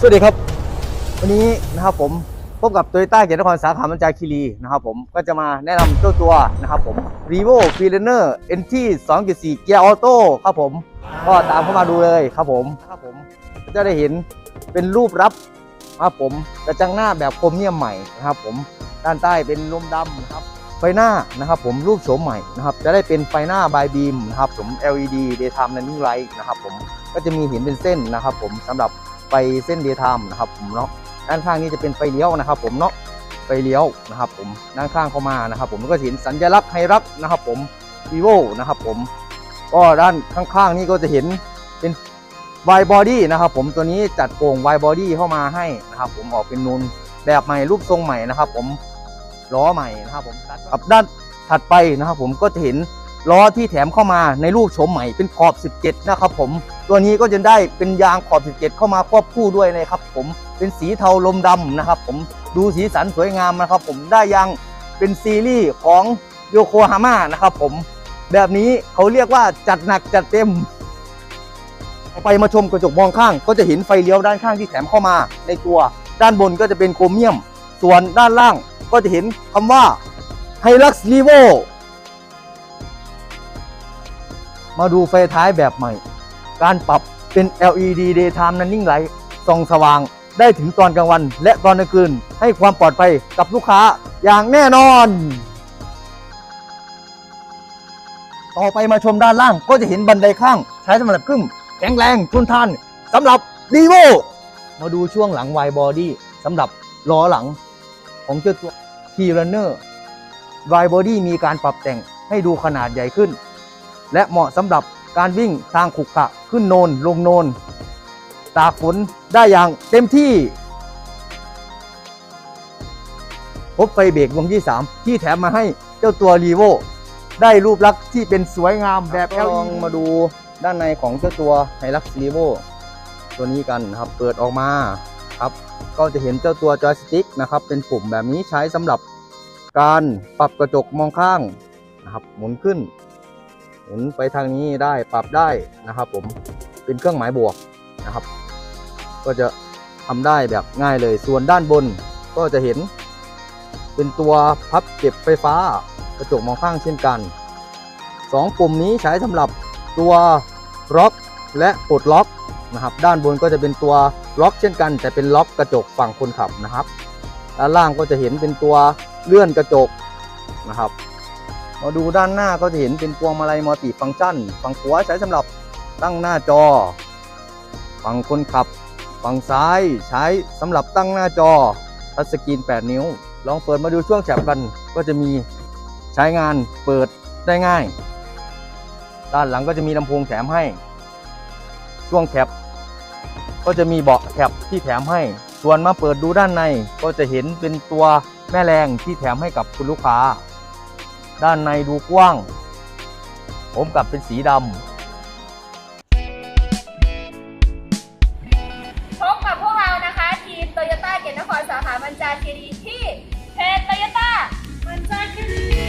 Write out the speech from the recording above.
สวัสดีครับ วันนี้นะครับผมพบกับโตโยต้าเกียรตินครสาขามันจาคีรีนะครับผมก็จะมาแนะนำเจ้าตัวนะครับผม r e v o f r e e l a n e r NT 2.4 เกียร์ออโต้ครับผม ก็ตามเข้ามาดูเลยครับผมครับผมก็จะได้เห็นเป็นรูปรับครับผมกระจังหน้าแบบครเมียมใหม่นะครับผมด้านใต้เป็นลมดำนะครับไฟหน้านะครับผมรูปโฉมใหม่นะครับจะได้เป็นไฟหน้าบายบีมนะครับผม LED daytime running light นะครับผมก็จะมีเห็นเป็นเส้นนะครับผมสำหรับ ไฟเส้นเดย์ไทม์นะครับผมเนาะด้านข้างนี้จะเป็นไฟเลี้ยวนะครับ ผมเนาะไฟเลี้ยวนะครับ ผมด้านข้างเข้ามานะครับ ผมแล้วก็เห็นสัญลักษณ์ไฮรักนะครับ ผม vivo นะครับ ผมก็ด้านข้างๆ นี่ก็จะเห็นเป็น y body นะครับ ผมตัวนี้จัดโป่ง y body เข้ามาให้นะครับ ผมออกเป็นนูนแบบใหม่รูปทรงใหม่นะครับ ผมล้อใหม่นะครับ ผมกับด้านถัดไปนะครับ ผมก็จะเห็นล้อที่แถมเข้ามาในรูปโฉมใหม่เป็นขอบ 17 นะครับ ผม ตัวนี้ก็จะได้เป็นยางขอบ 17 เข้ามาควบคู่ด้วยนะครับ ผมเป็นสีเทาลมดำนะครับ ผมดูสีสันสวยงามนะครับ ผมได้ยางเป็นซีรีส์ของโยโกฮาม่านะครับ ผมแบบนี้เขาเรียกว่าจัดหนักจัดเต็มไปมาชมกระจกมองข้าง ก็จะเห็นไฟเลี้ยวด้านข้างที่แถมเข้ามาในตัวด้านบนก็จะเป็นโครเมียม ส่วนด้านล่างก็จะเห็นคำว่า h i l u x l e v o มาดูไฟท้ายแบบใหม่ การปรับเป็น LED daytime running light ส่องสว่างได้ถึงตอนกลางวัน และตอนกลางคืน ให้ความปลอดภัยกับลูกค้าอย่างแน่นอน ต่อไปมาชมด้านล่างก็จะเห็นบันไดข้าง ใช้สำหรับขึ้นแข็งแรงทนทานสำหรับ r e v o มาดูช่วงหลัง Y body สำหรับล้อหลังของเจ้าตัว T Runner Y body มีการปรับแต่งให้ดูขนาดใหญ่ขึ้น และเหมาะสำหรับ การวิ่งทางขรุขะขึ้นโนนลงโนน ตากฝนได้อย่างเต็มที่ พบไฟเบรกวงที่ 3 ที่แถมมาให้เจ้าตัวรีโวได้รูปลักษณ์ที่เป็นสวยงามแบบลองมาดูด้านในของเจ้าตัวไฮลักซ์รีโวตัวนี้กันนะครับเปิดออกมาครับก็จะเห็นเจ้าตัวจอยสติ๊กนะครับเป็นปุ่มแบบนี้ใช้สำหรับการปรับกระจกมองข้างนะครับหมุนขึ้น หมุนไปทางนี้ได้ปรับได้นะครับผมเป็นเครื่องหมายบวกนะครับ ก็จะทำได้แบบง่ายเลย ส่วนด้านบนก็จะเห็น เป็นตัวพับเก็บไฟฟ้ากระจกมองข้างเช่นกันสองปุ่มนี้ใช้สำหรับตัวล็อกและปลดล็อกนะครับ ด้านบนก็จะเป็นตัวล็อกเช่นกัน แต่เป็นล็อกกระจกฝั่งคนขับนะครับด้านล่างก็จะเห็นเป็นตัวเลื่อนกระจกนะครับ มาดูด้านหน้าก็จะเห็นเป็นพวงมาลัยมัลติฟังก์ชัน ฝั่งขวาใช้สำหรับตั้งหน้าจอ ฝั่งคนขับ ฝั่งซ้ายใช้สำหรับตั้งหน้าจอทัชสกรีน 8 นิ้ว ลองเปิดมาดูช่วงแฉบกันก็จะมีใช้งานเปิดได้ง่าย ด้านหลังก็จะมีลำโพงแถมให้ ช่วงแคปก็จะมีเบาะแคปที่แถมให้ ส่วนมาเปิดดูด้านในก็จะเห็นเป็นตัวแม่แรงที่แถมให้กับคุณลูกค้า ด้านในดูกว้าง ผมกลับเป็นสีดพบกับพวกเรานะคะ ทีมโตโยต้าเกียรตินครสาขาบัญจาคีรีที่เพจโตโยต้าบัญจาคีรี